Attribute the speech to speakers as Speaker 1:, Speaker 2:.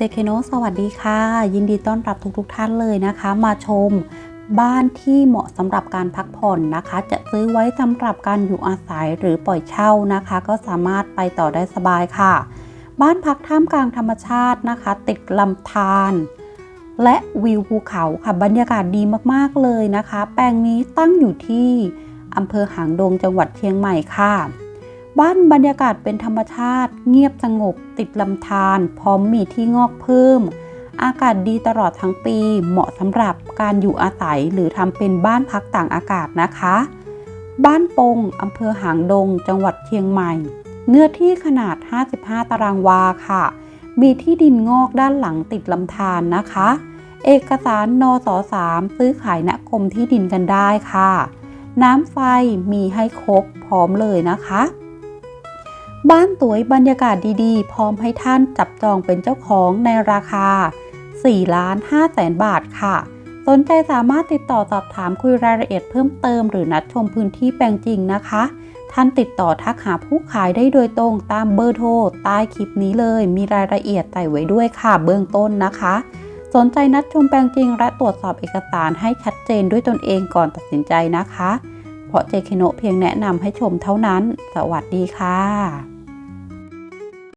Speaker 1: เจเคโนสวัสดีค่ะ ยินดีต้อนรับทุกๆทท่านเลยนะคะ มาชมบ้านที่เหมาะสำหรับการพักผ่อนนะคะ จะซื้อไว้สำหรับการอยู่อาศัยหรือปล่อยเช่านะคะ ก็สามารถไปต่อได้สบายค่ะ บ้านพักท่ามกลางธรรมชาตินะคะ ติดลำธารและวิวภูเขาค่ะบรรยากาศดีมากๆเลยนะคะ แปลงนี้ตั้งอยู่ที่อำเภอหางดงจังหวัดเชียงใหม่ค่ะ บ้านบรรยากาศเป็นธรรมชาติ เงียบสงบ ติดลำธารพร้อมมีที่งอกเพิ่ม อากาศดีตลอดทั้งปี เหมาะสำหรับการอยู่อาศัยหรือทำเป็นบ้านพักต่างอากาศนะคะ บ้านปงอำเภอหางดง จังหวัดเชียงใหม่ เนื้อที่ขนาด 55 ตารางวาค่ะ มีที่ดินงอกด้านหลังติดลำธารนะคะ เอกสารนส3ซื้อขายณกรมที่ดินกันได้ค่ะน้ำไฟมีให้ครบพร้อมเลยนะคะ บ้านสวยบรรยากาศดีๆ พร้อมให้ท่านจับจองเป็นเจ้าของในราคา 4 ล้าน5แสนบาทค่ะ สนใจสามารถติดต่อสอบถามคุยรายละเอียดเพิ่มเติมหรือนัดชมพื้นที่แปลงจริงนะคะ ท่านติดต่อทักหาผู้ขายได้โดยตรงตามเบอร์โทรใต้คลิปนี้เลย มีรายละเอียดใส่ไว้ด้วยค่ะ เบื้องต้นนะคะ สนใจนัดชมแปลงจริง และตรวจสอบเอกสารให้ชัดเจนด้วยตนเองก่อนตัดสินใจนะคะ เพราะเจคิโนเพียงแนะนำให้ชมเท่านั้น สวัสดีค่ะ